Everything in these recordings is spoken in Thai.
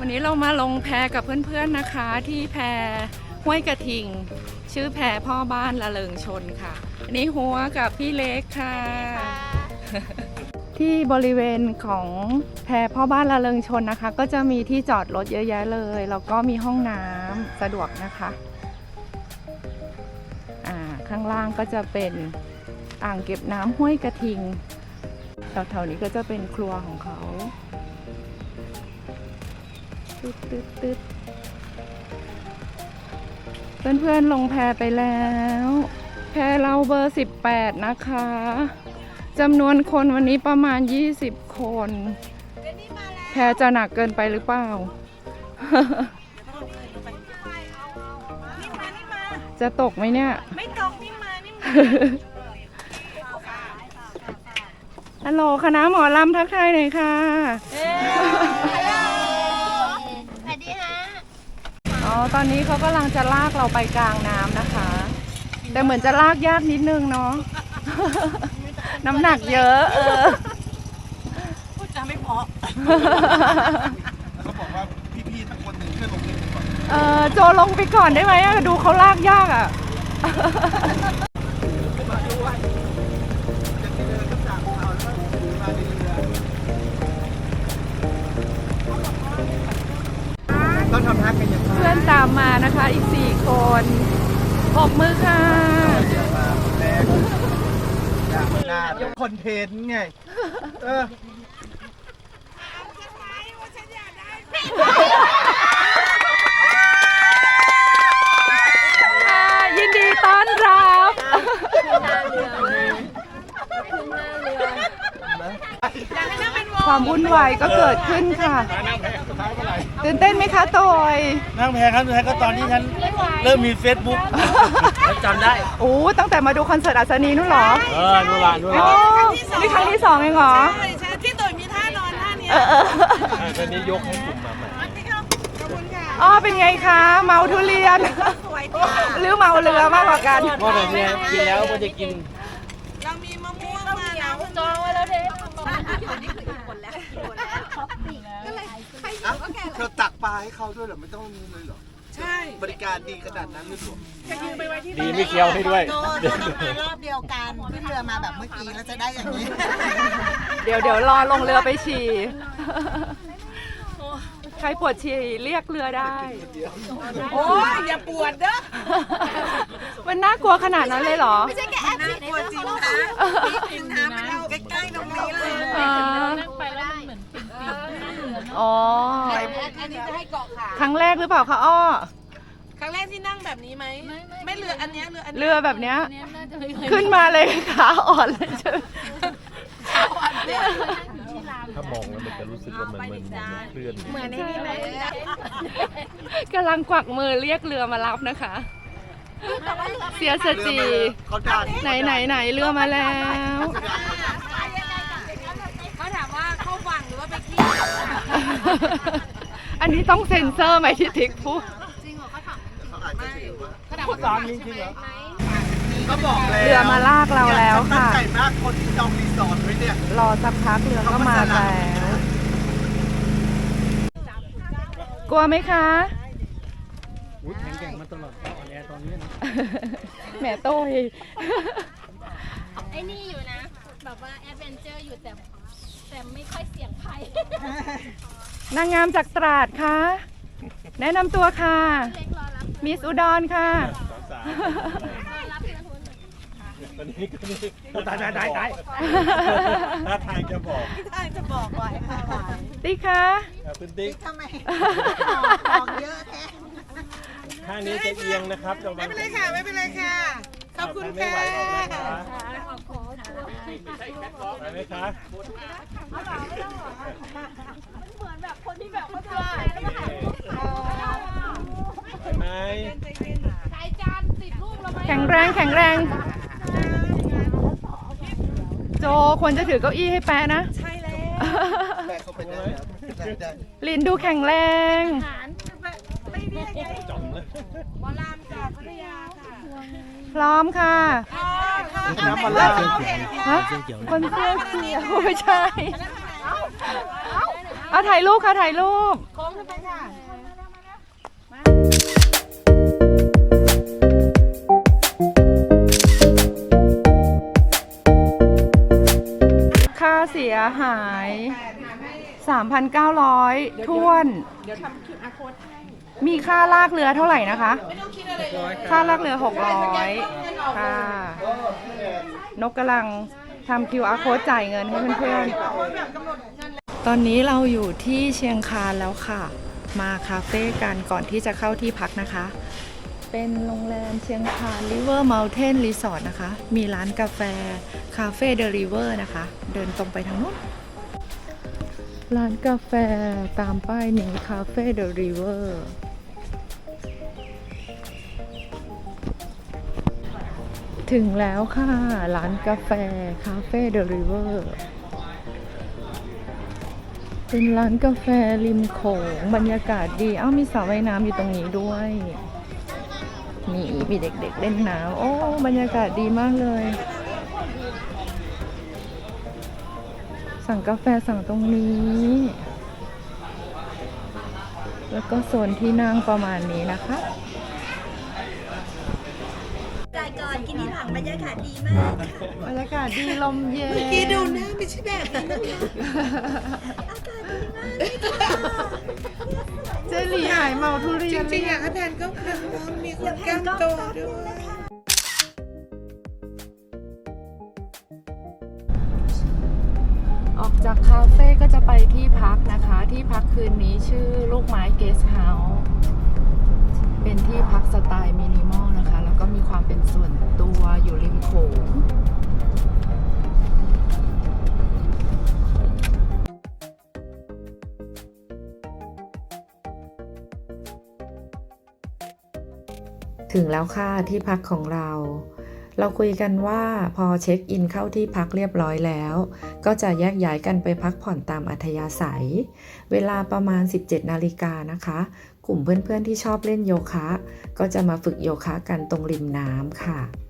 วันนี้เรามาลงแพกับเพื่อนๆนะคะ ที่แพห้วยกระทิง ชื่อแพพ่อบ้านละเริงชนค่ะอันนี้หัวกับพี่เล็กค่ะ ที่บริเวณของแพพ่อบ้านละเริงชนนะคะ ก็จะมีที่จอดรถเยอะแยะเลยแล้วก็มีห้องน้ำสะดวกนะคะอ่าข้างล่างก็จะเป็นอ่างเก็บน้ำห้วยกระทิงแถวๆนี้ก็จะเป็นครัวของเขา ตึ๊ดตึ๊ดตึ๊ดเพื่อนๆลงแพไปแล้ว แพเราเบอร์ 18 นะคะจำนวนคนวันนี้ประมาณ 20 คน แพจะหนักเกินไปหรือเปล่า จะตกไหมเนี่ย ไม่ตกนี่มานี่มาฮัลโหลคณะหมอลำทักทายหน่อยค่ะ สวัสดีฮะ อ๋อ ตอนนี้เขากำลังจะลากเราไปกลางน้ำนะคะ แต่เหมือนจะลากยากนิดนึงเนาะ น้ำหนักเยอะ เออพูดจาไม่เพอเขาบอกว่าพี่ๆทั้งคนหนึ่งช่วยลงเล่นก่อนเออโจลงไปก่อนได้ไหมอะดูเขาลากยากอะจะเดินก็จากเขาแล้วก็มาในเรือต้องทำทักกันอย่างไรเพื่อนตามมานะคะ อีกสี่คนปรบมือค่ะเดี๋ยวมาแรกอยากมาหน้ายกคอนเทนต์ไง เออค่ะยินดีต้อนรับความวุ่นวายก็เกิดขึ้นค่ะ ตื่นเต้นไหมคะโตยนั่งแพครับนั่งแพก็ตอนที่ฉันเริ่มมีเฟซบุ๊กฉันจำได้โอ้ตั้งแต่มาดูคอนเสิร์ตอัศนีนู่นเหรอเออดูละดูอ๋ละอนี่ครั้งที่สองเองเหรอใช่ใช่ที่ตุ๋ยมีท่านอนท่าเนี้ยเออเออตอนนี้ยกให้กลุ่มมาใหม่นี่ครับขอบคุณค่ะอ๋อเป็นไงคะเมาทุเรียนสวยค่ะหรือเมาเรือมากกว่ากันว่าแต่เนี่ยกินแล้วก็จะกินเรามีมะม่วงมาแล้วจองไว้แล้วเด้นี่คืออีกคนแล้วอีกคนแล้ว เอ้าเธอตักปลาให้เขาด้วยเหรอไม่ต้องมีเลยเหรอ ใช่บริการดีขนาดนั้นเลยเหรอจะยืมไปไว้ที่ดีไม่เคี้ยวให้ด้วย โดนต้องมารอบเดียวกันขึ้นเรือมาแบบเมื่อกี้แล้วจะได้อย่างนี้ เดี๋ยวเดี๋ยวรอลงเรือไปฉี่ ใครปวดฉี่เรียกเรือได้ โอ้ยอย่าปวดเด้อมันน่ากลัวขนาดนั้นเลยเหรอน่ากลัวจริงนะจริงนะมันเอาใกล้ๆตรงนี้เลยอ่า อ๋อ อันนี้จะให้เกาะขาครั้งแรกหรือเปล่าคะอ้อ ครั้งแรกที่นั่งแบบนี้ไหมไม่เรืออันเนี้ยเรืออันเรือแบบเนี้ยขึ้นมาเลยขาอ่อนเลยใช่ไหมถ้ามองแล้วมันจะรู้สึกว่ามันมันมันเคลื่อนเหมือนในนี้ไหมกำลังกวักมือเรียกเรือมารับนะคะ เสียสจีเขาดันไหนไหนไหนเรือมาแล้ว เขาถามว่าเข้าฝั่งหรือว่าไปขี้ อันนี้ต้องเซ็นเซอร์ไหมที่ทิกพูดเขาอาจจะถือว่าตามจริงๆเหรอก็บอกแล้วเรือมาลากเราแล้วฉันตั้งค่ะใจมากคนที่จองรีสอร์ทไว้เนี่ยรอสักพักเรือก็มาแล้วกลัวไหมคะอุ้ยแข็งแกร่งมาตลอดออนแอร์ตอนนี้นะแหมโต้ยไอ้นี่อยู่นะแบบว่าแอดเวนเจอร์อยู่แต่ แต่ไม่ค่อยเสี่ยงภัยนางงามจากตราดค่ะ แนะนำตัวค่ะ เล็กรอรับมิสอุดรค่ะ สาวรอรับทีละคนๆตอนนี้ก็นี่ตายตายตายตายถ้าทางจะบอกทางจะบอกไว้ค่ะหวานติ๊กคะอะคุณติ๊กทำไมของเยอะแท้ข้างนี้จะเอียงนะครับระวัไม่งเป็นไรค่ะ ไม่เป็นไรค่ะ ขอบคุณไม่ค่ะไหวออกนะคะ ไปไหมคะไปไหมขายจานติดรูปเราไหมแข็งแรงแข็งแรง โจควรจะถือเก้าอี้ให้แปะนะ ใช่แล้วแม่เขาไปได้แล้วได้ได้ลินดูแข็งแรง ไม่ได้ไงจอมเลย หมอลามจากพัทยาค่ะพร้อมค่ะอ๋อค่ะ น้ำมันลาฮะคนเสื้อเขียวไม่ใช่ เอาถ่ายรูปค่ะถ่ายรูปค่าเสียหาย 3,900ท้วน เดี๋ยวทำคิวอาร์โค้ดให้ มีค่าลากเรือเท่าไหร่นะคะ ค่าลากเรือ 600 ค่ะ นกกำลังทำ QR code จ่ายเงินให้เพื่อนๆ ตอนนี้เราอยู่ที่เชียงคานแล้วค่ะ มาคาเฟ่กันก่อนที่จะเข้าที่พักนะคะ เป็นโรงแรมเชียงคาน River Mountain Resort นะคะ มีร้านกาแฟ คาเฟ่เดลิเวอร์นะคะ เดินตรงไปทางนู้นร้านกาแฟตามป้ายนี้คาเฟ่เดลิเวอร์ ถึงแล้วค่ะ ร้านกาแฟ คาเฟ่เดลิเวอร์ เป็นร้านกาแฟริมโขงบรรยากาศดี เอ้ามีสระว่ายน้ำอยู่ตรงนี้ด้วยมีมีเด็กๆเล่นน้ำโอ้ บรรยากาศดีมากเลย สั่งกาแฟสั่งตรงนี้ แล้วก็โซนที่นั่งประมาณนี้นะคะ จ่ายก่อนกินที่หลัง บรรยากาศดีมากบรรยากาศดีลมเย็นพี่ดูหน้าไม่ใช่แบบนี้นะคะเจหลี่หายเมาทุเรีจยนริงๆอยากให้แพนก็คือมีคนแก้มโตด้วยออกจากคาเฟ่ก็จะไปที่พักนะคะ ที่พักคืนนี้ชื่อลูกไม้เกสเฮาส์เป็นที่พักสไตล์มินิมอลนะคะแล้ว ก็มีความเป็นส่วนตัวอยู่ริมโขงถึงแล้วค่ะที่พักของเรา เราคุยกันว่าพอเช็คอินเข้าที่พักเรียบร้อยแล้ว ก็จะแยกย้ายกันไปพักผ่อนตามอัธยาศัย เวลาประมาณ 17 นาฬิกานะคะ กลุ่มเพื่อนๆที่ชอบเล่นโยคะ ก็จะมาฝึกโยคะกันตรงริมน้ำค่ะ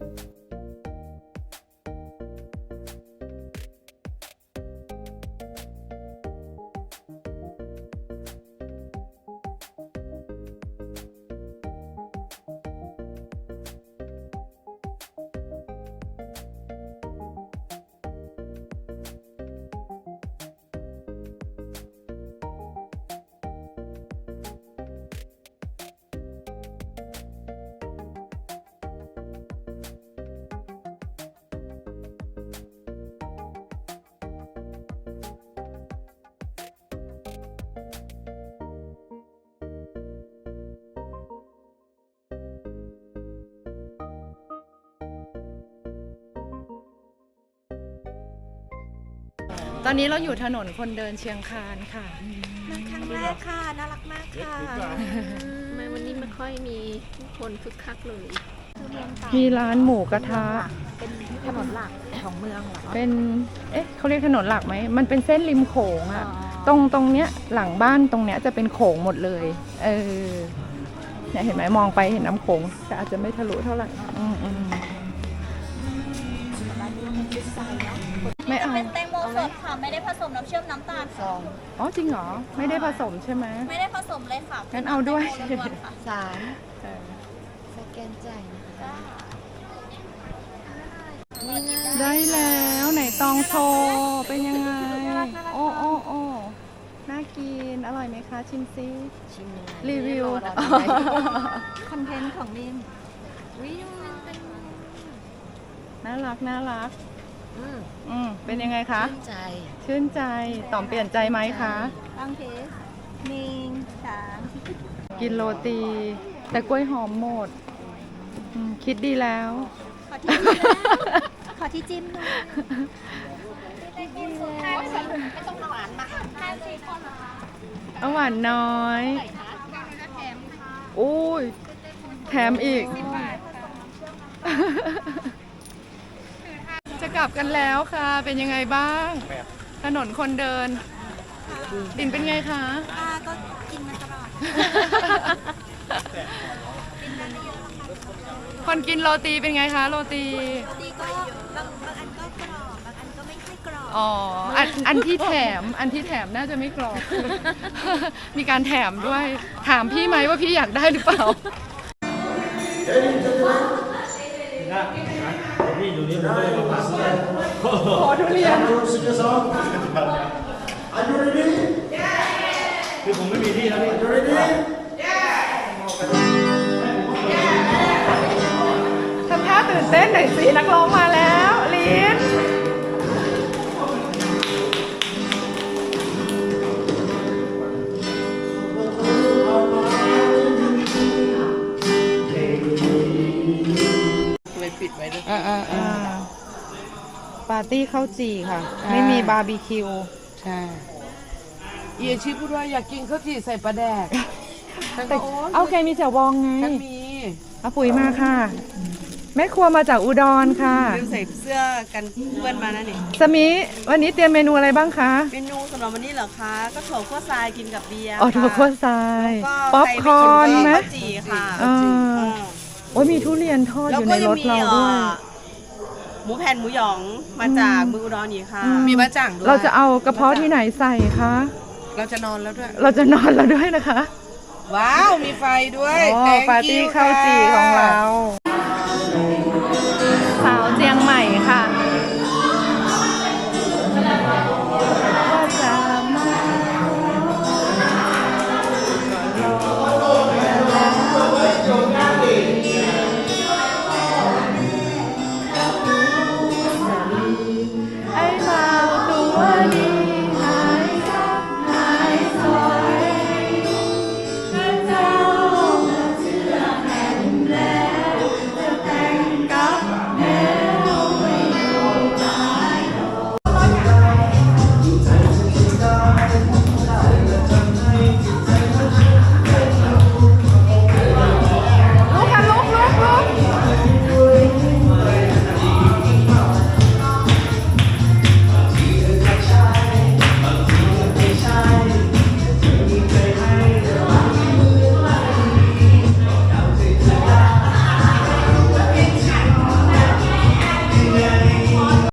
ตอนนี้เราอยู่ถนนคนเดินเชียงคานค่ะ มาครั้งแรกค่ะ น่ารักมากค่ะทำไมวันนี้ไม่ค่อยมีคนคึกคักเลยมีร้านหมูกระทะ เป็นถนนหลักของเมืองเหรอ เป็น เอ๊ะเขาเรียกถนนหลักไหม มันเป็นเส้นริมโขงอะตรงตรงเนี้ยหลังบ้านตรงเนี้ยจะเป็นโขงหมดเลย เออ เนี่ยเห็นไหมมองไปเห็นน้ำโขง แต่อาจจะไม่ทะลุเท่าไหร่อืมอืม ไม่เอาเป็นแตงโมสดค่ะ ไม่ได้ผสมน้ำเชื่อมน้ำตาลค่ะอ๋อจริงเหรอ ไม่ได้ผสมใช่ไหม ไม่ได้ผสมเลยค่ะงั้นเอาด้วย แตงโมล้วนๆค่ะสามเออสแกนจ่ายนะได้แล้วไหนตองโชว์เป็นยังไง โอ้โอ้โอ้น่ากิน อร่อยไหมคะ ชิมซิ ชิมรีวิว คอนเทนต์ของมินวิวมันเป็นน่ารักน่ารัก อืมอืมเป็นยังไงคะ ชื่นใจ ชื่นใจต่อมเปลี่ยนใจไหมคะ ลองเทสหนึ่งสามกินโรตี แต่กล้วยหอมหมดอืมคิดดีแล้ว ขอที่จิ้มนะขอที่จิ้มด้วยเอาหวานน้อย อุ้ย แถมอีก จะกลับกันแล้วค่ะ เป็นยังไงบ้าง ถนนคนเดิน ดินเป็นไงคะ ป้าก็กินมาตลอดคนกินโรตีเป็นไงคะ โรตี ดีก็บางบางอันก็กรอบบางอันก็ไม่ค่อยกรอบอ๋อ อันอันที่แถม อันที่แถมน่าจะไม่กรอบ มีการแถมด้วย ถามพี่ไหมว่าพี่อยากได้หรือเปล่านี่อยู่นี่ผมก็เลยมาฝากด้วย ขอทุเรียนคือผมไม่มีที่แล้วนี่ทำท่าตื่นเต้นหน่อยสินักร้องมาาร์ตี้ข้าวจี่ค่ะไม่มีบาร์บีคิว ใช่เอียชีพูดว่าอยากกินข้าวจี่ใส่ปลาแดกฉันก็โอ้ยเอาแกมีแจ่วบองไงฉันมีเอาปุ๋ยมาค่ะ แม่ครัวมาจากอุดรค่ะ ลืมใส่เสื้อกันเปื้อนมานะนี่สมิวันนี้เตรียมเมนูอะไรบ้างคะเมนูสำหรับวันนี้เหรอคะ ก็ถั่วคั่วทรายกินกับเบียร์อ๋อถั่วค่ะคั่วทรายก็ป๊อปใคคอร์นไหมข้าวจี่ค่ะอ่าเออโอ้ยมีทุเรียนทอดแล้อวยู่ก็ในยัรงถมีเราเอ่ด้วย อ หมูแผ่นหมูหยองมาจากเมืองอุดรอีกค่ะอืมมีบะจ่างด้วยเราจะเอากระเพาะที่ไหนใส่คะ เราจะนอนแล้วด้วย เราจะนอนแล้วด้วยนะคะ ว้าว มีไฟด้วย อ๋อ Thank ปาร์ตี้ you ข้าวจี่ของเรา ค